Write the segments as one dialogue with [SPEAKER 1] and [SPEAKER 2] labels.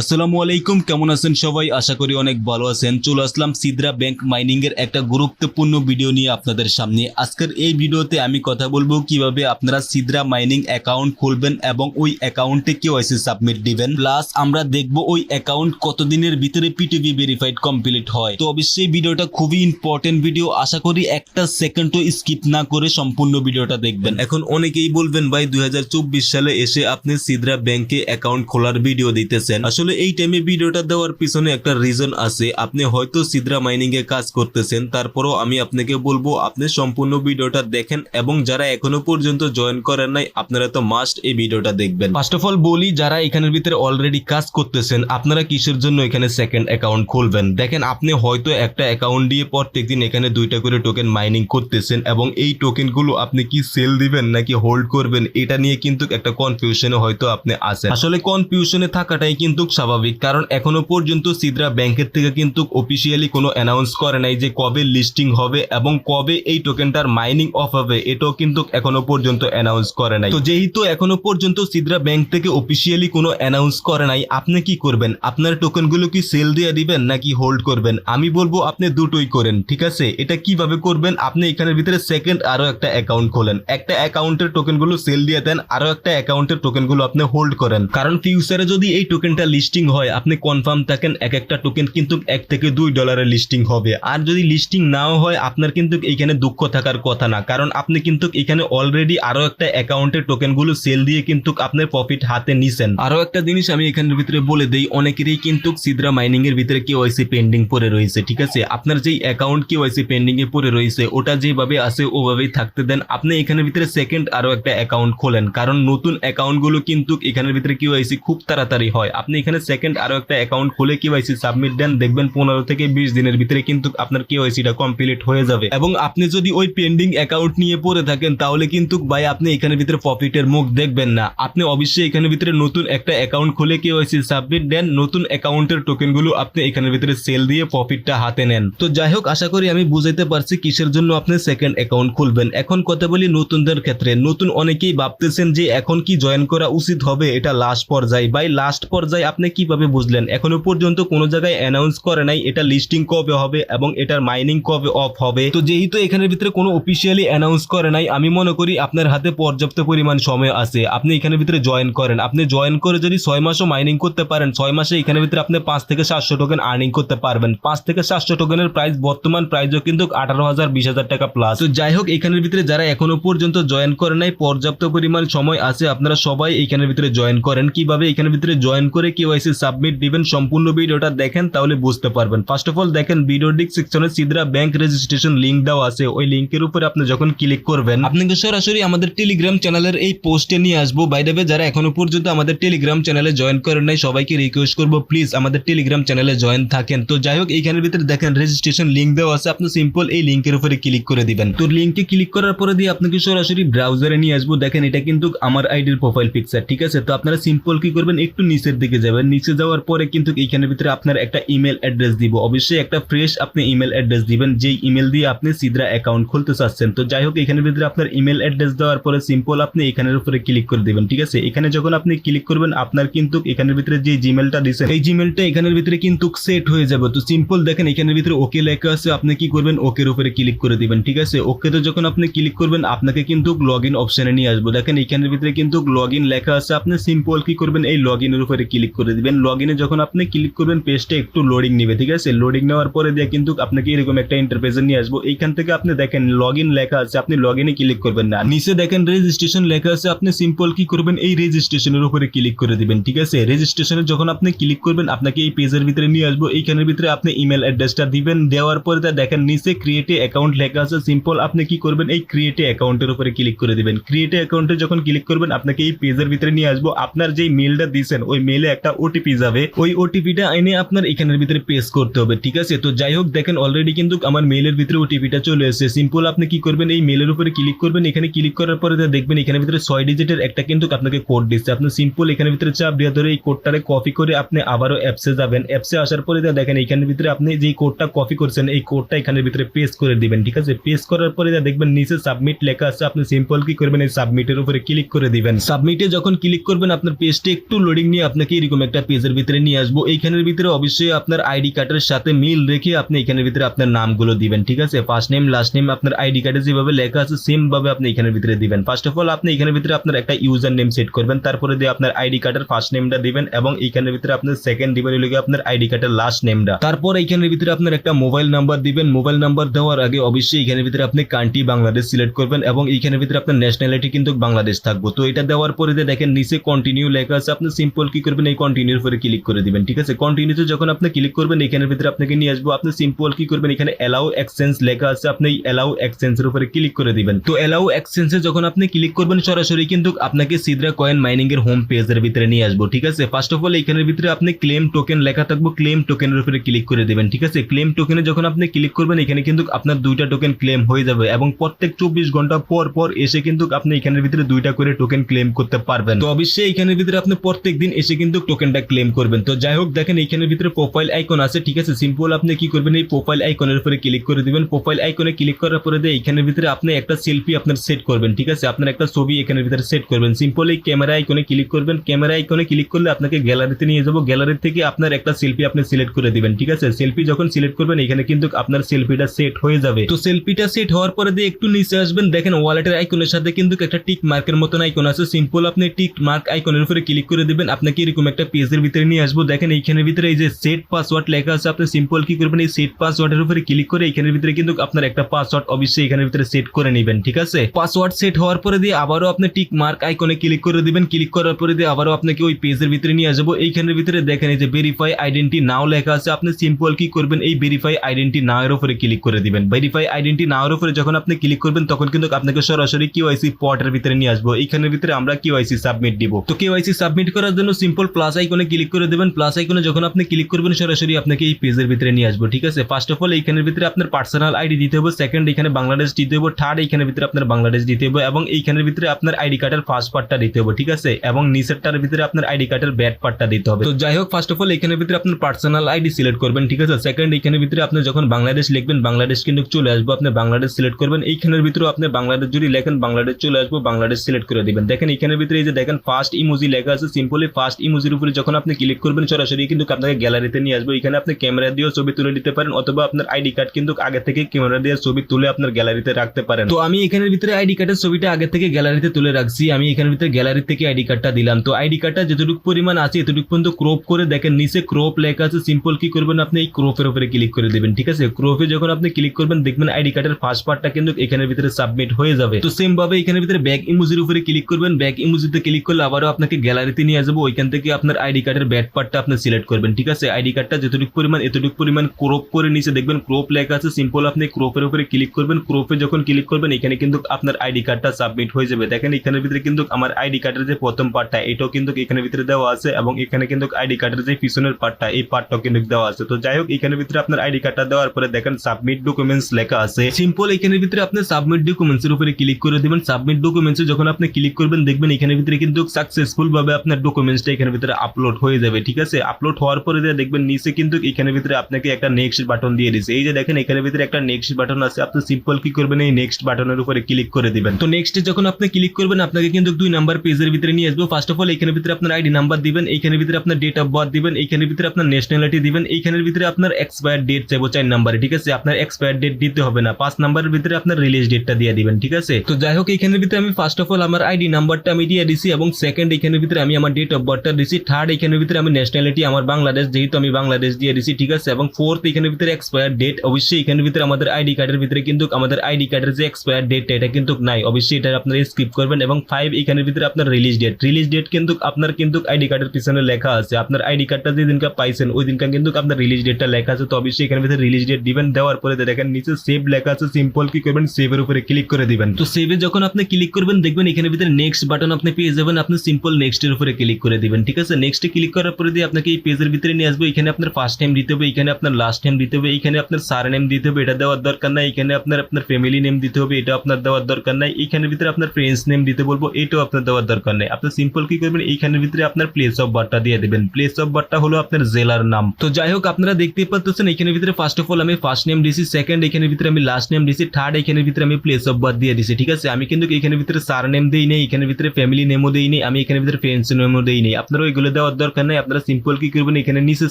[SPEAKER 1] আসসালামু আলাইকুম, কেমন আছেন সবাই? আশা করি অনেক ভালো আছেন। চলে আসলাম সিদ্রা ব্যাংক মাইনিং এর একটা গুরুত্বপূর্ণ ভিডিও নিয়ে আপনাদের সামনে। আজকের এই ভিডিওতে আমি কথা বলব কীভাবে আপনারা সিদ্রা মাইনিং অ্যাকাউন্ট খুলবেন এবং ওই অ্যাকাউন্টে কেওয়াইসি সাবমিট দিবেন। প্লাস আমরা দেখব ওই অ্যাকাউন্ট কতদিনের ভিতরে পিটিভি ভেরিফাইড কমপ্লিট হয়। তো অবশ্যই ভিডিওটা খুবই ইম্পর্টেন্ট ভিডিও আশা করি একটা সেকেন্ডও স্কিপ না করে সম্পূর্ণ ভিডিওটা দেখবেন। এখন অনেকেই বলবেন, ভাই, দুই হাজার চব্বিশ সালে এসে আপনি সিদ্রা ব্যাংকে অ্যাকাউন্ট খোলার ভিডিও দিতেছেন। আসলে এই টাইমে ভিডিওটা দেওয়ার পিছনে একটা রিজন আছে। আপনি হয়তো সিদ্রা মাইনিং এ কাজ করতেছেন, তারপরও আমি আপনাকে বলব, আপনি সম্পূর্ণ ভিডিওটা দেখেন এবং যারা এখনও পর্যন্ত জয়েন করেন নাই, আপনারা তো মাস্ট এই ভিডিওটা দেখবেন। ফার্স্ট অফ অল বলি, যারা এখানের ভিতরে অলরেডি কাজ করতেছেন, আপনারা কিসের জন্য এখানে সেকেন্ড অ্যাকাউন্ট খুলবেন? দেখেন, আপনি হয়তো একটা অ্যাকাউন্ট দিয়ে প্রত্যেকদিন এখানে দুইটা করে টোকেন মাইনিং করতেছেন এবং এই টোকেনগুলো আপনি কি সেল দিবেন নাকি হোল্ড করবেন, এটা নিয়ে কিন্তু একটা কনফিউশনে হয়তো আপনি আছেন। আসলে কনফিউশনে থাকাটাই কিন্তু স্বাভাবিক। কারণ এখনও পর্যন্ত সিদ্রা ব্যাংকের থেকে কিন্তু অফিসিয়ালি কোনো অ্যানাউন্স করে নাই যে কবে লিস্টিং হবে এবং কবে এই টোকেনটার মাইনিং অফ হবে, এটাও কিন্তু এখনও পর্যন্ত অ্যানাউন্স করে নাই। তো যেহেতু এখনও পর্যন্ত সিদ্রা ব্যাংক থেকে অফিসিয়ালি কোনো অ্যানাউন্স করে নাই, আপনি কি করবেন? আপনার টোকেনগুলো কি সেল দিয়ে দিবেন নাকি হোল্ড করবেন? আমি বলব আপনি দুটোই করেন, ঠিক আছে? এটা কীভাবে করবেন? আপনি এখানের ভিতরে সেকেন্ড আরও একটা অ্যাকাউন্ট খোলেন। একটা অ্যাকাউন্টের টোকেনগুলো সেল দিয়ে দেন আরও একটা অ্যাকাউন্টের টোকেনগুলো আপনি হোল্ড করেন। কারণ ফিউচারে যদি এই টোকেনটা লিস্টিং হয়, আপনি কনফার্ম থাকেন এক একটা টোকেন কিন্তু এক থেকে দুই ডলারের লিস্টিং হবে। আর যদি লিস্টিং নাও হয়, আপনার কিন্তু এইখানে দুঃখ থাকার কথা না। কারণ আপনি কিন্তু এখানে অলরেডি আরও একটা অ্যাকাউন্টের টোকেনগুলো সেল দিয়ে কিন্তু আপনার প্রফিট হাতে নিছেন। আরও একটা জিনিস আমি এখানের ভিতরে বলে দেই, অনেকেরই কিন্তু সিদ্রা মাইনিং এর ভিতরে কেওয়াইসি পেন্ডিং পড়ে রয়েছে, ঠিক আছে? আপনার যেই অ্যাকাউন্ট কেওয়াইসি পেন্ডিং এ পড়ে রয়েছে, ওটা যেভাবে আছে, ওভাবেই থাকতে দেন। আপনি এখানের ভিতরে সেকেন্ড আরও একটা অ্যাকাউন্ট খোলেন। কারণ নতুন অ্যাকাউন্টগুলো কিন্তু এখানের ভিতরে কেওয়াইসি খুব তাড়াতাড়ি হয়। আপনি এখানে সেকেন্ড আরও একটা অ্যাকাউন্ট খুলে কেওয়াইসি সাবমিট দেন, দেখবেন পনেরো থেকে বিশ দিনের ভিতরে কিন্তু আপনার কেওয়াইসিটা কমপ্লিট হয়ে যাবে। এবং আপনি যদি ওই পেন্ডিং অ্যাকাউন্ট নিয়ে পড়ে থাকেন, তাহলে কিন্তু ভাই আপনি এখানের ভিতরে প্রফিটের মুখ দেখবেন না। আপনি অবশ্যই এখানের ভিতরে নতুন একটা অ্যাকাউন্ট খুলে কেওয়াইসি সাবমিট দেন, নতুন অ্যাকাউন্টের টোকেনগুলো আপনি এখানের ভিতরে সেল দিয়ে প্রফিটটা হাতে নেন। তো যাই হোক, আশা করি আমি বুঝাইতে পারছি কিসের জন্য আপনি সেকেন্ড অ্যাকাউন্ট খুলবেন। এখন কথা বলি নতুনদের ক্ষেত্রে। নতুন অনেকেই ভাবতেছেন যে এখন কি জয়েন করা উচিত হবে, এটা লাস্ট পর্যায়ে। বাই লাস্ট পর্যায়ে আপনি কীভাবে বুঝলেন? এখনও পর্যন্ত কোনো জায়গায় অ্যানাউন্স করে নাই, এটা লিস্টিং কবে হবে এবং এটার মাইনিং কবে অফ হবে। তো যেহেতু এখানের ভিতরে কোনো অফিসিয়ালি অ্যানাউন্স করে নাই, আমি মনে করি আপনার হাতে পর্যাপ্ত পরিমাণ সময় আছে। আপনি এখানের ভিতরে জয়েন করেন। আপনি জয়েন করে যদি ছয় মাসও মাইনিং করতে পারেন, ছয় মাসে এখানের ভিতরে আপনি পাঁচ থেকে সাতশো টোকেন আর্নিং করতে পারবেন। পাঁচ থেকে সাতশো টোকেনের প্রাইস বর্তমান প্রাইসও কিন্তু আঠারো হাজার, বিশ হাজার টাকা প্লাস তো যাই হোক, এখানের ভিতরে যারা এখনও পর্যন্ত জয়েন করে নাই, পর্যাপ্ত পরিমাণ সময় আছে, আপনারা সবাই এখানের ভিতরে জয়েন করেন। কীভাবে এখানের ভিতরে জয়েন করে কেওয়াইসি সাবমিট দিবেন, সম্পূর্ণ ভিডিওটা দেখেন, তাহলে বুঝতে পারবেন। ফার্স্ট অফ অল দেখেন ভিডিও ডিক সেকশনে সিদ্রা ব্যাংক রেজিস্ট্রেশন লিংক দেওয়া আছে। ওই লিংকের উপরে আপনি যখন ক্লিক করবেন আপনাকে সরাসরি আমাদের টেলিগ্রাম চ্যানেলের এই পোস্টে নিয়ে আসব। বাইরে যারা এখনও পর্যন্ত আমাদের টেলিগ্রাম চ্যানেলে জয়েন করেন নাই, সবাইকে রিকোয়েস্ট করব প্লিজ আমাদের টেলিগ্রাম চ্যানেলে জয়েন থাকেন। তো যাই হোক, এইখানের ভিতরে দেখেন রেজিস্ট্রেশন লিংক দেওয়া আছে। আপনি সিম্পল এই লিংকের উপরে ক্লিক করে দিবেন। তো লিংকে ক্লিক করার পরে দিয়ে আপনাকে সরাসরি ব্রাউজারে নিয়ে আসব। দেখেন, এটা কিন্তু আমার আইডির প্রোফাইল পিকচার ঠিক আছে? তো আপনারা সিম্পল কি করবেন? একটু নিচের দিকে যাবেন। নিচে যাওয়ার পরে কিন্তু এইখানের ভিতরে আপনার একটা ইমেল অ্যাড্রেস দিব। অবশ্যই একটা ফ্রেশ আপনি ইমেল অ্যাড্রেস দিবেন, যেই ইমেল দিয়ে আপনি সিদ্রা অ্যাকাউন্ট খুলতে চাচ্ছেন। তো যাই হোক এখানের ভিতরে আপনার ইমেল অ্যাড্রেস দেওয়ার পরে সিম্পল আপনি এখানের উপরে ক্লিক করে দিবেন, ঠিক আছে? এখানে যখন আপনি ক্লিক করবেন, আপনার কিন্তু এখানের ভিতরে যে জিমেলটা দিচ্ছেন এই জিমেলটা এখানের ভিতরে কিন্তু সেট হয়ে যাবে। তো সিম্পল দেখেন এখানের ভিতরে ওকে লেখা আছে, আপনি কি করবেন? ওকের উপরে ক্লিক করে দিবেন, ঠিক আছে? ওকেতে যখন আপনি ক্লিক করবেন, আপনাকে কিন্তু লগ ইন অপশনে নিয়ে আসব। দেখেন এখানের ভিতরে কিন্তু লগ ইন লেখা আছে, আপনি সিম্পল কি করবেন? এই লগ ইনের উপরে ক্লিক করে দিবেন। লগ ইনে যখন আপনি ক্লিক করবেন পেজটা একটু লোডিং নেবে, ঠিক আছে? লোডিং নেওয়ার পরে দিয়ে কিন্তু আপনাকে এরকম একটা ইন্টারফেসে নিয়ে আসব। এইখান থেকে আপনি দেখেন লগ ইন লেখা আছে, আপনি লগ ইনে ক্লিক করবেন না। নিচে দেখেন রেজিস্ট্রেশন লেখা আছে, আপনি সিম্পল কি করবেন, এই রেজিস্ট্রেশনের উপরে ক্লিক করে দিবেন, ঠিক আছে? রেজিস্ট্রেশনে যখন আপনি ক্লিক করবেন, আপনাকে এই পেজের ভিতরে নিয়ে আসব। এইখানের ভিতরে আপনি ইমেল অ্যাড্রেসটা দিবেন, দেওয়ার পরে তা দেখেন, নিচে ক্রিয়েটে অ্যাকাউন্ট লেখা আছে সিম্পল আপনি কি করবেন, এই ক্রিয়েটে অ্যাকাউন্টের উপরে ক্লিক করে দিবেন। ক্রিয়েটে অ্যাকাউন্টে যখন ক্লিক করবেন, আপনাকে এই পেজের ভিতরে নিয়ে আসব। আপনার যেই মেলটা দিয়েছেন ওই মেলে একটা ওটিপি যাবে, ওই ওটিপিটা এনে আপনার এখানের ভিতরে পেস করতে হবে, ঠিক আছে? তো যাই হোক, দেখেন অলরেডি কিন্তু আমার মেলের ভিতরে ওটিপিটা চলে এসেছে। সিম্পল আপনি কি করবেন, এই মেলের উপরে ক্লিক করবেন, এখানে ক্লিক করার পরে দেখবেন, এখানের ভিতরে ছয় ডিজিটের একটা কিন্তু আপনাকে কোড দিচ্ছে। আপনি সিম্পল এখানের ভিতরে চাপ দিয়ে ধরে এই কোডটারে কপি করে আপনি আবারও অ্যাপসে যাবেন। অ্যাপসে আসার পরে দেখেন, এখানের ভিতরে আপনি যেই কোডটা কপি করছেন, এই কোডটা এখানের ভিতরে পেস্ট করে দিবেন, ঠিক আছে? পেস্ট করার পরে দেখবেন, নিচে সাবমিট লেখা আছে। আপনি সিম্পল কি করবেন, এই সাবমিটের উপরে ক্লিক করে দিবেন। সাবমিটে যখন ক্লিক করবেন, আপনার পেজটা একটু লোডিং নিয়ে আপনাকে এরকম একটা পেজের ভিতরে নিয়ে আসব। এইখানের ভিতরে অবশ্যই আপনার আইডি কার্ডের সাথে মিল রেখে আপনি এখানের ভিতরে আপনার নামগুলো দিবেন, ঠিক আছে? ফার্স্ট নেম লাস্ট নেম আপনার আইডি কার্ডে যেভাবে লেখা আছে সেম ভাবে আপনি এখানের ভিতরে দিবেন। ফার্স্ট অফ অল আপনি এখানের ভিতরে আপনার একটা ইউজার নেম সেট করবেন, তারপরে দিয়ে আপনার আইডি কার্ডের ফার্স্ট নেমটা দিবেন এবং এইখানের ভিতরে আপনার সেকেন্ড দিবেন হলো আপনার আইডি কার্ডের লাস্ট নেমটা তারপর এইখানের ভিতরে আপনার একটা মোবাইল নাম্বার দিবেন। মোবাইল নাম্বার দেওয়ার আগে অবশ্যই এখানের ভিতরে আপনি কান্ট্রি বাংলাদেশ সিলেক্ট করবেন এবং এইখানের ভিতরে আপনার ন্যাশনালিটি কিন্তু বাংলাদেশ থাকব। তো এটা দেওয়ার পরে দেখেন, নিচে কন্টিনিউ লেখা আছে। আপনি সিম্পল কি করবেন? এই কন্টিনিউর উপরে ক্লিক করে দিবেন, ঠিক আছে? কন্টিনিউতে যখন আপনি ক্লিক করবেন, এখানের ভিতরে আপনাকে নিয়ে আসব। আপনি সিম্পল কি করবেন? এখানে অ্যালাউ এক্সচেঞ্জ লেখা আছে, আপনি অ্যালাউ এক্সচেঞ্জের উপরে ক্লিক করে দিবেন। তো অ্যালাউ এক্সচেঞ্জে যখন আপনি ক্লিক করবেন, সরাসরি কিন্তু আপনাকে সিদ্রা কয়েন মাইনিং এর হোম পেজের ভিতরে নিয়ে আসব, ঠিক আছে? ফার্স্ট অফ অল এখানের ভিতরে আপনি ক্লেম টোকেন লেখা থাকব ক্লেম টোকেনের উপরে ক্লিক করে দিবেন, ঠিক আছে? ক্লেম টোকেনে যখন আপনি ক্লিক করবেন, এখানে কিন্তু আপনার দুইটা টোকেন ক্লেম হয়ে যাবে এবং প্রত্যেক চব্বিশ ঘণ্টা পর পর এসে কিন্তু আপনি এখানের ভিতরে দুইটা করে টোকেন ক্লেম করতে পারবেন। তো অবশ্যই এখানের ভিতরে আপনি প্রত্যেক দিন এসে কিন্তু টোকেনটা ক্লেম করবেন। তো যাই হোক, দেখেন এখানের ভিতরে প্রোফাইল আইকন আছে, ঠিক আছে? সিম্পল আপনি কি করবেন? এই প্রোফাইল আইকনের উপরে ক্লিক করে দিবেন। প্রোফাইল আইকনে ক্লিক করার পরে দিয়ে এখানের ভিতরে আপনি একটা সেলফি আপনার সেট করবেন, ঠিক আছে? আপনার একটা ছবি এখানের ভিতরে সেট করবেন। সিম্পল এই ক্যামেরা আইকনে ক্লিক করবেন। ক্যামেরা আইকনে ক্লিক করলে আপনাকে গ্যালারিতে নিয়ে যাব। গ্যালারি থেকে আপনার একটা সেলফি আপনি সিলেক্ট করে দিবেন, ঠিক আছে? সেলফি যখন সিলেক্ট করবেন, এখানে কিন্তু আপনার সেলফিটা সেট হয়ে যাবে। তো সেলফিটা সেট হওয়ার পরে দিয়ে একটু নিচে আসবেন। দেখেন ওয়ালেটের আইকনের সাথে কিন্তু একটা টিক মার্কের মতন আইকন আছে। সিম্পল আপনি টিক মার্ক আইকনের উপরে ক্লিক করে দিবেন। আপনাকে এরকম একটা পেজের ভিতরে নিয়ে আসব। দেখেন এইখানের ভিতরে এই যে সেট পাসওয়ার্ড লেখা আছে, আপনি সিম্পল কি করবেন? এই সেট পাসওয়ার্ডের উপরে ক্লিক করে এখানের ভিতরে কিন্তু আপনার একটা পাসওয়ার্ড অবশ্যই এখানের ভিতরে সেট করে নেবেন, ঠিক আছে? পাসওয়ার্ড সেট হওয়ার পরে দিয়ে আবারও আপনি টিক মার্ক আইকনে ক্লিক করে দিবেন। ক্লিক করার পরে দিয়ে আবারও আপনাকে ওই পেজের ভিতরে নিয়ে আসব। এইখানের ভিতরে দেখেন এই যে ভেরিফাই আইডেন্টি নাও লেখা আছে, আপনি সিম্পল কি করবেন? এই ভেরিফাই আইডেন্টি নাও এর উপরে ক্লিক করে দিবেন। ভেরিফাই আইডেন্টি নাও এর উপরে যখন আপনি ক্লিক করবেন, তখন কিন্তু আপনাকে সরাসরি কিউআইসি পর্টের ভিতরে নিয়ে আসব। এইখানের ভিতরে আমরা কিউআইসি সাবমিট দিব। তো কিউআইসি সাবমিট করার জন্য সিম্পল প্লাস আইকনে ক্লিক করে দেবেন প্লাস আইকনে যখন আপনি ক্লিক করবেন, সরাসরি আপনাকে এই পেজের ভিতরে নিয়ে আসব, ঠিক আছে? ফার্স্ট অফ অল এইখানের ভিতরে আপনার পার্সোনাল আইডি দিতে হবে সেকেন্ড এখানে বাংলাদেশ দিতে হবে থার্ড এইখানের ভিতরে আপনার বাংলাদেশ দিতে হবে, এবং এইখানের ভিতরে আপনার আইডি কার্ডের ফার্স্ট পার্টটা দিতে হবে, ঠিক আছে? এবং নিচেরটার ভিতরে আপনার আইডি কার্ডের ব্যাক পার্টটা দিতে হবে। তো যাই হোক ফার্স্ট অফ অল এখানের ভিতরে আপনার পার্সোনাল আইডি সিলেক্ট করবেন, ঠিক আছে? সেকেন্ড এখানের ভিতরে আপনি যখন বাংলাদেশ লিখবেন বাংলাদেশ কিন্তু চলে আসব, আপনি বাংলাদেশ সিলেক্ট করবেন, এইখানের ভিতরে আপনি বাংলাদেশ যদি লেখেন বাংলাদেশ চলে আসব বাংলাদেশ সিলেক্ট করে দিবেন। দেখেন এখানের ভিতরে এই যে দেখেন ফার্স্ট ইমোজি লেখা আছে সিম্পলি ফার্স্ট ইমোজির উপরে যখন আপনি ক্লিক করবেন, সরাসরি কিন্তু আপনাকে গ্যালারিতে নিয়ে আসব। এখানে আপনি ক্যামেরা দিয়েও ছবি তুলে দিতে পারেন, অথবা আপনার আইডি কার্ড কিন্তু আগে থেকে ক্যামেরা দিয়ে ছবি তুলে আপনার গ্যালারিতে রাখতে পারেন। তো আমি এখানের ভিতরে আইডি কার্ডের ছবিটা আগে থেকে গ্যালারিতে তুলে রাখছি। আমি এখানের ভিতরে গ্যালারি থেকে আইডি কার্ডটা দিলাম। তো আইডি কার্ডটা যতটুকু পরিমাণ আছে, এতটুকু পর্যন্ত ক্রপ করে দেখেন, নিচে ক্রপ লেখা আছে সিম্পল কি করবেন আপনি, এই ক্রপের উপরে ক্লিক করে দেবেন, ঠিক আছে? ক্রপে যখন আপনি ক্লিক করবেন, দেখবেন আইডি কার্ডের ফার্স্ট পার্টটা কিন্তু এখানের ভিতরে সাবমিট হয়ে যাবে। তো সেম ভাবে এখানের ভিতরে ব্যাক ইমোজির উপরে ক্লিক করবেন। ব্যাক ইমোজিতে ক্লিক করলে আবারও আপনাকে গ্যালারিতে নিয়ে যাব ওইখান থেকে আপনার আইডি কার্ডের ব্যাক পার্টটা আপনি সিলেক্ট করবেন, ঠিক আছে? আইডি কার্ডটা যতটুকু পরিমাণ, এতটুকু পরিমাণ ক্রপ করে নিচে দেখবেন ক্রপ লেখা আছে সিম্পল আপনি ক্রপের উপরে ক্লিক করবেন ক্রপে যখন ক্লিক করবেন, এখানে কিন্তু আপনার আইডি কার্ডটা সাবমিট হয়ে যাবে। দেখেন, এখানের ভিতরে কিন্তু আমার আইডি কার্ডের যে প্রথম পার্টটা, এটাও কিন্তু এখানের ভিতরে দেওয়া আছে এবং এখানে কিন্তু আইডি কার্ডের যে পিছনের পার্টটা, এই পার্টটাও কিন্তু দেওয়া আছে। তো যাই হোক, এখানের ভিতরে আপনার আইডি কার্ডটা দেওয়ার পরে দেখেন সাবমিট ডকুমেন্টস লেখা আছে। সিম্পল এখানের ভিতরে আপনি সাবমিট ডকুমেন্টস এর উপরে ক্লিক করে দিবেন। সাবমিট ডকুমেন্টস যখন আপনি ক্লিক করবেন, দেখবেন এখানের ভিতরে কিন্তু সাকসেসফুল ভাবে আপনার ডকুমেন্টসটা এখানের ভিতরে আপলোড হয়ে যাবে, ঠিক আছে? আপলোড হওয়ার পরে দিয়ে দেখবেন নিচে কিন্তু এখানের ভিতরে আপনাকে একটা নেক্সট বাটন দিয়ে দিছে। এই যে দেখেন, এখানের ভিতরে একটা নেক্সট বাটন আছে। আপনি সিম্পল কি করবেন, এই নেক্সট বাটনের উপরে ক্লিক করে দিবেন। তো নেক্সট যখন আপনি ক্লিক করবেন, আপনাকে কিন্তু দুই নাম্বার পেজের ভিতরে নিয়ে আসব। ফার্স্ট অফ অল এখানের ভিতরে আপনার আইডি নাম্বার দিবেন এইখানের ভিতরে আপনার ডেট অফ বার্থ দিবেন এইখানের ভিতরে আপনার ন্যাশনালিটি দিবেন এইখানের ভিতরে আপনার এক্সপায়ার ডেট চাইব চার নাম্বারে ঠিক আছে? আপনার এক্সপায়ার ডেট দিতে হবে না। পাঁচ নাম্বারের ভিতরে আপনার রিলিজ ডেটটা দিয়ে দিবেন, ঠিক আছে? তো যাই হোক এইখানের ভিতরে আমি ফার্স্ট অফ অল আমার আইডি নাম্বারটা আমি দিয়ে দিছি এবং সেকেন্ড এখানের ভিতরে আমি আমার ডেট অফ বার্থটা দিছি। থার্ড এখানের ভিতরে আমি ন্যাশনালিটি আমার বাংলাদেশ, যেহেতু আমি বাংলাদেশ দিয়ে দিছি, ঠিক আছে? এবং ফোর্থ এখানের ভিতরে এক্সপায়ার ডেট অবশ্যই এখানের ভিতরে আমাদের আইডি কার্ডের ভিতরে কিন্তু আমাদের আইডি কার্ডের যে এক্সপায়ার ডেট এটা কিন্তু নাই। অবশ্যই এটা আপনারা স্কিপ করবেন এবং ফাইভ এখানের ভিতরে আপনার রিলিজ ডেট রিলিজ ডেট কিন্তু আপনার কিন্তু আইডি কার্ডের পিছনে লেখা আছে। আপনার আইডি কার্ডটা যেদিনকা পাইছেন ওই দিনকা কিন্তু আপনার রিলিজ ডেটটা লেখা আছে। তো অবশ্যই এখানের ভিতরে রিলিজ ডেট দিবেন, দেওয়ার পরে দেখেন নিচে সেভ লেখা আছে সিম্পল কি করবেন সেভের উপরে ক্লিক করে দিবেন। তো সেভে যখন আপনি ক্লিক করবেন, দেখবেন এখানের ভিতরে নেক্সট বাটন আপনি পেয়ে যাবেন, আপনি সিম্পল নেক্সট এর উপরে ক্লিক করে দিবেন, ঠিক আছে? নেক্সটে ক্লিক করার পরে দিয়ে আপনাকে এই পেজের ভিতরে নিয়ে আসবে। এখানে আপনার ফার্স্ট টাইম দিতে হবে, এখানে আপনার লাস্ট টাইম দিতে হবে, এখানে আপনার সার নেম দিতে হবে, এটা দেওয়ার দরকার নাই। এখানে আপনার আপনার ফ্যামিলি নেম দিতে হবে এটা আপনার দেওয়ার দরকার নাই। এখানের ভিতরে আপনার ফ্রেন্ডস নেম দিতে বলব, এটাও আপনার দেওয়ার দরকার নেই। আপনি সিম্পল কি করবেন এইখানের ভিতরে আপনার প্লেস অফ বার্থটা দিয়ে দেবেন। প্লেস অফ বার্থটা হলো আপনার জেলার নাম। তো যাই হোক, আপনারা দেখতেই পাচ্ছেন এখানের ভিতরে ফার্স্ট অফ অল আমি ফার্স্ট নেম দিছি সেকেন্ড এখানের ভিতরে আমি লাস্ট নেম দিছি থার্ড এখানের ভিতরে আমি প্লেস অফ বার্থ দিয়ে দিছি, ঠিক আছে? আমি কিন্তু এখানের ভিতরে সার নেম দেই নেই, এখানের ভিতরে ফ্যামিলি নেমও দেই নেই, আমি এখানের ভিতরে ফ্রেন্ডস নেমও দেই নেই। আপনারা ওইগুলো দেওয়ার দরকার নেই। আপনারা সিম্পল কি করবেন? এখানে নিচে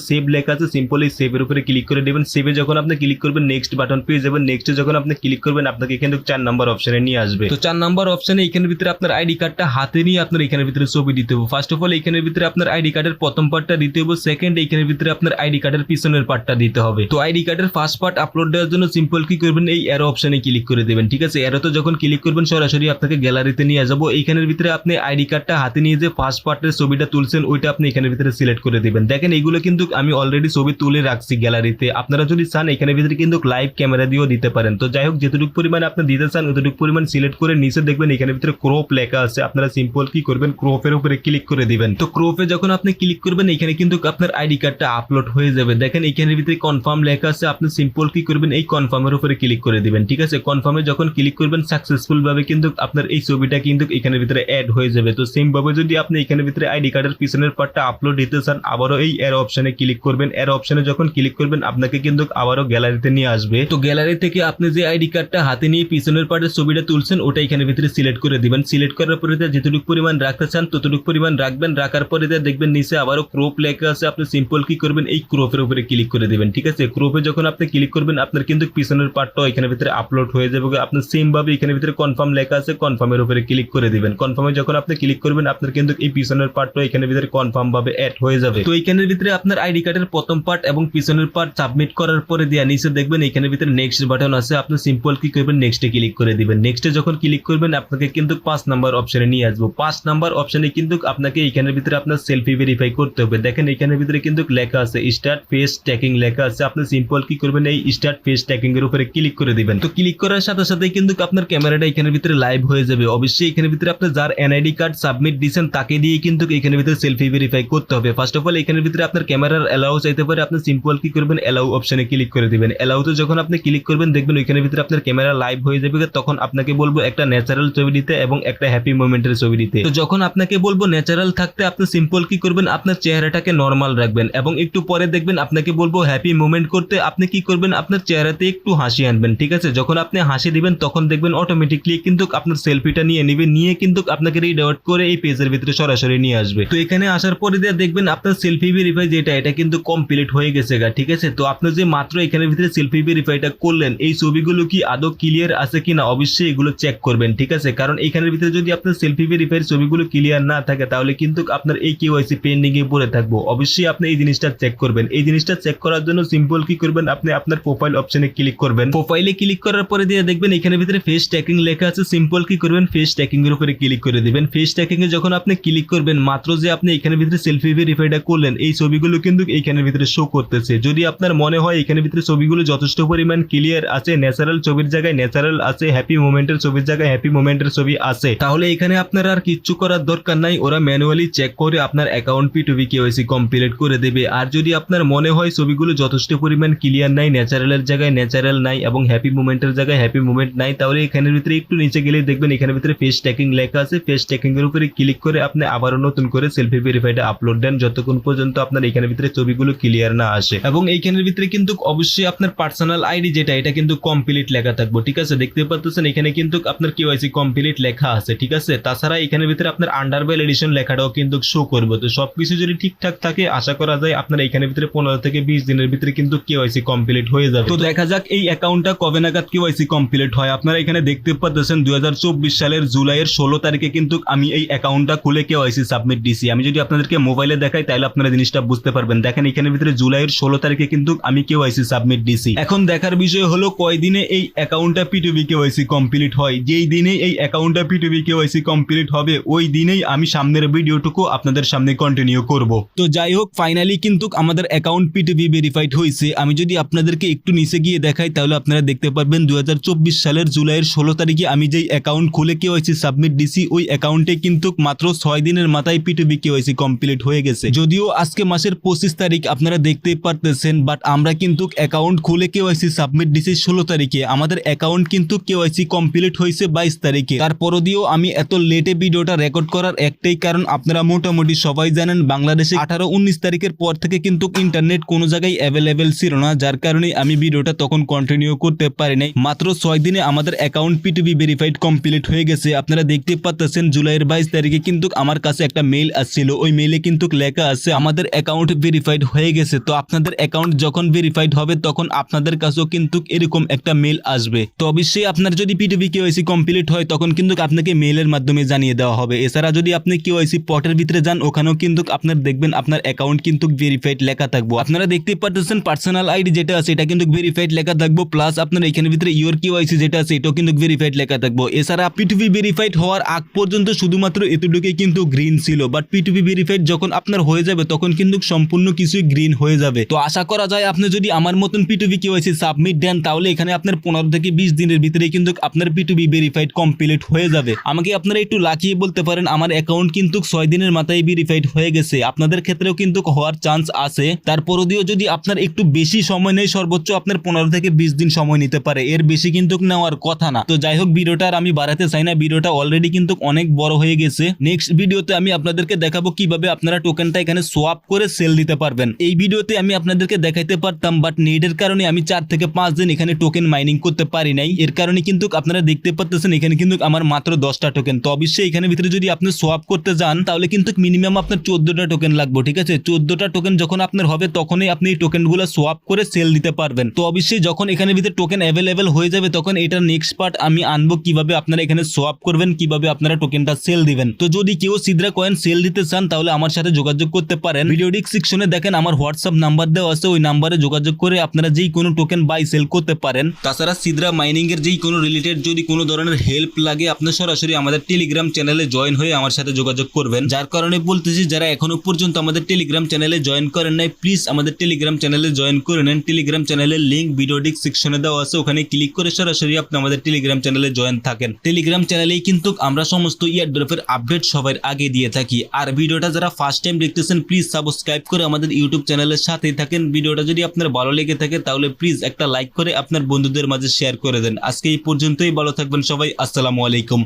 [SPEAKER 1] সেভ লেখা আছে। সিম্পল এই সেভের উপরে ক্লিক করে দেবেন সেভে যখন আপনি ক্লিক করবেন নেক্সট বাটন পেয়ে যাবেন। নেক্সটে যখন আপনি ক্লিক করবেন, আপনাকে এখানে চার নাম্বার অপশনে নিয়ে আসবে। তো চার নাম্বার অপশনে এখানের ভিতরে আপনার আইডি কার্ডটা হাতে নিয়ে আপনার এখানের ভিতরে ছবি দিতে হবে। ফার্স্ট অফ অল এখানের ভিতরে আপনার আইডি কার্ডের প্রথম পার্টটা দিতে হবে। সেকেন্ড এখানের ভিতরে আপনার আইডি কার্ডের পিছনের পার্টটা দিতে হবে। তো আইডি কার্ডের ফার্স্ট পার্ট আপলোড দেওয়ার জন্য সিম্পল কি করবেন? এই অ্যারো অপশনে ক্লিক করে দেবেন। ঠিক আছে? অ্যারোতে যখন ক্লিক করবেন, সরাসরি আপনাকে গ্যালারিতে নিয়ে যাব। এইখানের ভিতরে আপনি আইডি কার্ডটা হাতে নিয়ে যে ফার্স্ট পার্টের ছবিটা তুলছেন, ওইটা আপনি এখানের ভিতরে সিলেক্ট করে দিবেন। দেখেন এইগুলো কিন্তু আমি অলরেডি ছবি তুলে রাখছি গ্যালারিতে আপনারা যদি চান, এখানের ভিতরে কিন্তু লাইভ ক্যামেরা দিয়েও দিতে পারেন। তো যাই হোক, যেটুকু পরিমাণ আপনি দিতে চান অতটুকু পরিমাণ সিলেক্ট করে নিচে দেখবেন, এখানের ভিতরে ক্রোপ লেখা আছে। আপনারা সিম্পল কি করবেন ক্রোপের উপরে ক্লিক করে দিবেন। তো ক্রোপে যখন আপনি ক্লিক করবেন, এখানে কিন্তু আপনার আইডি কার্ডটা আপলোড হয়ে যাবে। দেখেন, এখানের ভিতরে কনফার্ম লেখা আছে, আপনি সিম্পল কি করবেন, এই কনফার্মের উপরে ক্লিক করে দিবেন, ঠিক আছে? কনফার্মে যখন ক্লিক করবেন সাকসেসফুল ভাবে কিন্তু আপনার এই ছবিটা কিন্তু এখানের ভিতরে অ্যাড হয়ে যাবে। তো সেম ভাবে যদি আপনি এখানের ভিতরে আইডি কার্ডের পিছনের পার্টটা আপলোড দিতে চান, আবারও এই এর অপশনে ক্লিক করবেন। এর অপশনে যখন ক্লিক করবেন, আপনাকে কিন্তু আবারও গ্যালারিতে নিয়ে আসবে। তো গ্যালারি থেকে আপনি যে আইডি কার্ডটা হাতে নিয়ে পিছনের পার্টের ছবিটা তুলছেন, ওটা এখানের ভিতরে সিলেক্ট করে দিবেন। সিলেক্ট করার পরে যেটুকু পরিমাণ রাখতে চান, ততটুকু পরিমাণ রাখবেন। রাখার পরে দেখবেন নিচে আবারও ক্রোপ লেখা আছে, আপনি সিম্পল কি করবেন, এই ক্রোপের উপরে ক্লিক করে দিবেন, ঠিক আছে? ক্রোপে যখন আপনি ক্লিক করবেন, আপনার কিন্তু পিছনের পার্টটাও এখানে ভিতরে আপলোড হয়ে যাবে। আপনি সেম ভাবে এখানে ভিতরে কনফার্ম লেখা আছে কনফার্মের উপরে ক্লিক করে দিবেন। কনফার্মে যখন আপনি ক্লিক করবেন, আপনার কিন্তু এই পিছনের পার্টটাও এখানে ভিতরে কনফার্ম ভাবে অ্যাড হয়ে যাবে। তো এখানের ভিতরে আপনার আইডি কার্ডের প্রথম পার্ট এবং পিছনের পার্ট সাবমিট করার পরে দিয়ে, নিচে দেখবেন এখানে ভিতরে নেক্সট বাটন আছে। আপনি সিম্পল কি করবেন নেক্সটে ক্লিক করে দিবেন। নেক্সটে যখন ক্লিক করবেন, আপনাকে কিন্তু পাঁচ নাম্বার অপশনে নিয়ে আসব। পাঁচ নাম্বার অপশনে কিন্তু আপনাকে এখানের ভিতরে আপনার সেলফি ভেরিফাই করতে হবে। দেখেন এখানের ভিতরে কিন্তু লেখা আছে স্টার্ট ফেস ট্যাকিং লেখা আছে। আপনি সিম্পল কি করবেন, এই স্টার্ট ফেস ট্যাকিং এর উপরে ক্লিক করে দিবেন। তো ক্লিক করার সাথে সাথে কিন্তু আপনার ক্যামেরাটা এখানের ভিতরে লাইভ হয়ে যাবে। অবশ্যই এখানের ভিতরে আপনি যার এনআইডি কার্ড সাবমিট দিয়েছেন, তাকে দিয়ে কিন্তু এখানের ভিতরে সেলফি ভেরিফাই করতে হবে। ফার্স্ট অফ অল এখানের ভিতরে আপনার ক্যামেরার অ্যালাউ চাইতে পারে। আপনি সিম্পল কি করবেন? অ্যালাউ অপশনে ক্লিক করে দিবেন। অ্যালাউতে যখন আপনি ক্লিক করবেন, দেখবেন ওইখানের ভিতরে আপনার ক্যামেরা লাইভ হয়ে যাবে। তখন আপনাকে বলব একটা ন্যাচারাল ছবি দিতে এবং একটা হ্যাপি মোমেন্টের ছবি দিতে। তো যখন আপনাকে বলব ন্যাচারাল থাকতে, আপনি সিম্পল কি করবেন? আপনার চেহারাটাকে নর্মাল রাখবেন এবং একটু পরে দেখবেন আপনাকে বলব হ্যাপি মোমেন্ট করতে, আপনি কি করবেন? আপনার চেহারাতে একটু হাসি আনবেন, ঠিক আছে? যখন আপনি হাসি দিবেন, তখন দেখবেন অটোমেটিকলি কিন্তু আপনার সেলফিটা নিয়ে নেবে, নিয়ে কিন্তু আপনাকে রিডাউট করে এই পেজের ভিতরে সরাসরি নিয়ে আসবে। তো এখানে আসার পরে দিয়ে দেখবেন আপনার সেলফি ভেরিফাই যেটা, এটা কিন্তু কমপ্লিট হয়ে গেছে গা, ঠিক আছে? তো আপনি যে মাত্র এখানের ভিতরে সেলফি ভেরিফাইটা করলেন, এই ছবিগুলো কি আদৌ ক্লিয়ার আছে কিনা? অবশ্যই এগুলো চেক করবেন, ঠিক আছে? কারণ এখানের ভিতরে যদি আপনার সেলফি ভেরিফাইয়ের ছবিগুলো ক্লিয়ার না থাকে, তাহলে কিন্তু আপনার এই কেওয়াইসি পেন্ডিং এ পড়ে থাকব। অবশ্যই আপনি এই জিনিসটা চেক করবেন। এই জিনিসটা চেক করার জন্য সিম্পল কি করবেন? আপনি আপনার প্রোফাইল অপশনে ক্লিক করবেন। প্রোফাইলে ক্লিক করার পরে দিয়ে দেখবেন এখানে ভিতরে ফেস ট্যাকিং লেখা আছে। সিম্পল কি করবেন? ফেস ট্যাকিং এর উপরে ক্লিক করে দিবেন। ফেস ট্যাকিং এ যখন আপনি ক্লিক করবেন, মাত্র যে আপনি এখানে ভিতরে সেলফি ভেরিফাইটা করলেন, এই ছবিগুলো কিন্তু এইখানের ভিতরে শো করতেছে। যদি আপনার মনে হয় এখানের ভিতরে ছবিগুলো যথেষ্ট পরিমাণ ক্লিয়ার আছে ন্যাচারাল ছবির জায়গায় ন্যাচারাল আছে হ্যাপি মোমেন্টের ছবির জায়গায় হ্যাপি মোমেন্টের ছবি আছে, তাহলে এখানে আপনার আর কিচ্ছু করার দরকার নাই। ওরা ম্যানুয়ালি চেক করে আপনার account P to B KYC complete করে দেবে। আর যদি আপনার মনে হয় ছবিগুলো যথেষ্ট পরিমাণ ক্লিয়ার নাই ন্যাচারালের জায়গায় ন্যাচারাল নাই এবং হ্যাপি মোমেন্টের জায়গায় হ্যাপি মোমেন্ট নাই, তাহলে এখানের ভিতরে একটু নিচে গেলে দেখবেন এখানের ভিতরে ফেস ট্যাকিং লেখা আছে। ফেস ট্যাকিং এর উপরে ক্লিক করে আপনি আবারও নতুন করে সেলফি ভেরিফাইটা আপলোড দেন, যতক্ষণ পর্যন্ত আপনার এখানের ভিতরে ছবিগুলো ক্লিয়ার না আসে। এবং এইখানের ভিতরে কিন্তু অবশ্যই আপনার পার্সোনাল আইডি যেটা, এটা কিন্তু কমপ্লিট লেখা থাকবে, ঠিক আছে? দেখতে পাচ্ছেন এখানে কিন্তু আপনার কেওয়াইসি কমপ্লিট লেখা আছে, ঠিক আছে? তাছাড়া এখানের ভিতরে আপনার আন্ডার এডিশন লেখাটাও কিন্তু শো করবে। তো সবকিছু যদি ঠিকঠাক থাকে, আশা করা যায় আপনার এখানের ভিতরে পনেরো থেকে বিশ দিনের ভিতরে কিন্তু কেওয়াইসি কমপ্লিট হয়ে যাবে। তো দেখা যাক এই অ্যাকাউন্টটা কবে নাগাদ কেওয়াইসি কমপ্লিট হয়। আপনারা এখানে দেখতে পাচ্ছেন দু হাজার চব্বিশ সালের জুলাইয়ের ষোলো তারিখে কিন্তু আমি এই অ্যাকাউন্টটা খুলে কেওয়াইসি সাবমিট দিছি। আমি যদি আপনাদেরকে মোবাইলে দেখাই তাহলে আপনারা জিনিসটা বুঝতে পারবেন। দেখেন এখানে ভিতরে জুলাইয়ের ষোলো তারিখে কিন্তু আমি কেওয়াইসি সাবমিট দিছি। এখন দেখার বিষয় হলো কয় দিনে এই অ্যাকাউন্টটা পিটুবি কেওয়াইসি কমপ্লিট হয়? যেই দিনে এই অ্যাকাউন্টটা পিটুবি কেওয়াইসি কমপ্লিট হবে, ওই দিনেই আমি সামনের ভিডিওটুকু আপনাদের সামনে কন্টিনিউ করব। তো যাই হোক ফাইনালি কিন্তু আমাদের অ্যাকাউন্ট পিটুবি ভেরিফাইড হয়েছে আমি যদি আপনাদেরকে একটু নিচে গিয়ে দেখাই, তাহলে আপনারা দেখতে পারবেন দু হাজার চব্বিশ সালের জুলাইয়ের ষোলো তারিখে আমি যেই অ্যাকাউন্ট খুলে কেওয়াইসি সাবমিট দিছি, ওই অ্যাকাউন্টে কিন্তু মাত্র ছয় দিনের মাথায় পিটুবি কেওয়াইসি কমপ্লিট হয়ে গেছে। যদিও আজকে মাসের পঁচিশ তারিখ, আপনারা দেখতেই পারতেছেন বাট আমরা কিন্তু অ্যাকাউন্ট খুলে কেওয়াইসি সাবমিট দিছি ষোলো তারিখে। আমাদের অ্যাকাউন্ট কিন্তু কেওয়াইসি কমপ্লিট হয়েছে বাইশ তারিখে। তারপরও দিয়েও আমি এত লেটে ভিডিওটা রেকর্ড করার একটাই কারণ আপনারা মোটামুটি সবাই জানেন, বাংলাদেশে আঠারো উনিশ তারিখের পর থেকে কিন্তু ইন্টারনেট কোনো জায়গায় অ্যাভেলেবেল ছিল না, যার কারণে আমি ভিডিওটা তখন কন্টিনিউ করতে পারি নাই। মাত্র ছয় দিনে আমাদের অ্যাকাউন্ট পিটুবি ভেরিফাইড কমপ্লিট হয়ে গেছে। আপনারা দেখতে পাচ্ছেন জুলাইয়ের বাইশ তারিখে কিন্তু আমার কাছে একটা মেইল আসছিল। ওই মেইলে কিন্তু লেখা আছে, আমাদের অ্যাকাউন্ট ভেরিফাইড হয়ে গেছে। তো আপনাদের অ্যাকাউন্ট যখন ভেরিফাইড হবে, তখন আপনাদের কাছেও কিন্তু এরকম একটা মেল আসবে। তো অবশ্যই আপনার যদি পিটিভি কেওয়াইসি কমপ্লিট হয়, তখন কিন্তু আপনাকে মেইলের মাধ্যমে জানিয়ে দেওয়া হবে। এছাড়া যদি আপনি কেওয়াইসি পটের ভিতরে যান, ওখানেও কিন্তু আপনার দেখবেন আপনার অ্যাকাউন্ট কিন্তু ভেরিফাইড লেখা থাকব। আপনারা দেখতে পাচ্ছেন পার্সোনাল আইডি যেটা আছে, এটা কিন্তু ভেরিফাইড লেখা থাকব। প্লাস আপনার এখানে ভিতরে ইওর কেওয়াইসি যেটা আছে, এটাও কিন্তু ভেরিফাইড লেখা থাকব। এছাড়া পিটিভি ভেরিফাইড হওয়ার আগ পর্যন্ত শুধুমাত্র এতটুকুই কিন্তু গ্রিন ছিল। বাট পিটিভি ভেরিফাইড যখন আপনার হয়ে যাবে, তখন কিন্তু সম্পূর্ণ কিছুই গ্রিন হয়ে যাবে। তো আশা করা যায় আপনি যদি আমার মতন পিটিভি কেওয়াইসি সাবমিট দেন, তাহলে এখানে আপনার পনেরো থেকে বিশ দিনের ভিতরে কিন্তু আপনার পিটিভি ভেরিফাইড কমপ্লিট হয়ে যাবে। আমাকে আপনারা একটু লাকিয়ে বলতে পারেন, আমার অ্যাকাউন্ট কিন্তু ছয় দিনের মাথায় ভেরিফাইড হয়ে গেছে। আপনাদের ক্ষেত্রেও কিন্তু হওয়ার চান্স আছে। তারপরও দিও যদি আপনার একটু বেশি সময় নেই সর্বোচ্চ আপনার পনেরো থেকে বিশ দিন সময় নিতে পারে। এর বেশি কিন্তু নেওয়ার কথা না। তো যাই হোক, ভিডিওটা আর আমি বাড়াতে চাই না। ভিডিওটা অলরেডি কিন্তু অনেক বড় হয়ে গেছে। নেক্সট ভিডিওতে আমি আপনাদেরকে দেখাবো কীভাবে আপনারা টোকেনটা এখানে সোয়াপ করে সেল দিতে পারবেন। এই ভিডিওতে আমি আপনাদেরকে দেখাইতে পারতাম বাট নেটের কারণে আমি চার থেকে পাঁচ দিন এখানে টোকেন মাইনিং করতে পারি নাই। এর কারণে কিন্তু আপনারা দেখতে পাচ্ছেন এখানে কিন্তু আমার মাত্র দশটা টোকেন তো অবশ্যই এখানে ভিতরে যদি আপনি সোয়াপ করতে যান, তাহলে কিন্তু মিনিমাম আপনার চোদ্দটা টোকেন লাগবে, ঠিক আছে? চোদ্দটা টোকেন যখন আপনার হবে, তখনই আপনি এই টোকেনগুলো সোয়াপ করে সেল দিতে পারবেন। তো অবশ্যই যখন এখানে ভিতরে টোকেন অ্যাভেলেবেল হয়ে যাবে, তখন এটার নেক্সট পার্ট আমি আনব, কীভাবে আপনারা এখানে সোয়াপ করবেন, কীভাবে আপনারা টোকেনটা সেল দিবেন। তো যদি কেউ সিদ্রা কয়েন সেল দিতে চান তাহলে আমার সাথে যোগাযোগ করতে পারেন। ভিডিও ডিসক্রিপশনে দেখেন, আমার হোয়াটসঅ্যাপ নাম্বার দেওয়া আছে, ওই নাম্বারে যোগাযোগ করে আপনারা যেই কোনো টোকেন বাই সেল করতে পারেন। তাছাড়া সিদ্রা মাইনিং এর যেই কোনো রিলেটেড যদি কোনো ধরনের হেল্প লাগে, আপনি সরাসরি আমাদের টেলিগ্রাম চ্যানেলে জয়েন হয়ে আমার সাথে যোগাযোগ করবেন। যার কারণে বলতেছি, যারা এখনও পর্যন্ত আমাদের টেলিগ্রাম চ্যানেলে জয়েন করেন নাই প্লিজ আমাদের টেলিগ্রাম চ্যানেলে জয়েন করে নেন। টেলিগ্রাম চ্যানেলের লিঙ্ক ভিডিও ডিসক্রিপশনে দেওয়া আছে, ওখানে ক্লিক করে সরাসরি আপনি আমাদের টেলিগ্রাম চ্যানেলে জয়েন থাকেন। টেলিগ্রাম চ্যানেলেই কিন্তু আমরা সমস্ত ইয়ারড্রপের আপডেট সবার আগে দিয়ে থাকি। আর ভিডিওটা যারা ফার্স্ট টাইম দেখতেছেন প্লিজ সাবস্ক্রাইব করে আমাদের ইউটিউব চ্যানেলের সাথেই থাকেন। ভিডিওটা যদি আপনার ভালো লেগে থাকে, তাহলে প্লিজ একটা লাইক করে আপনার বন্ধুদের মাঝে শেয়ার করে দেন। আজকে এই পর্যন্তই, ভালো থাকবেন সবাই। আসসালামু আলাইকুম।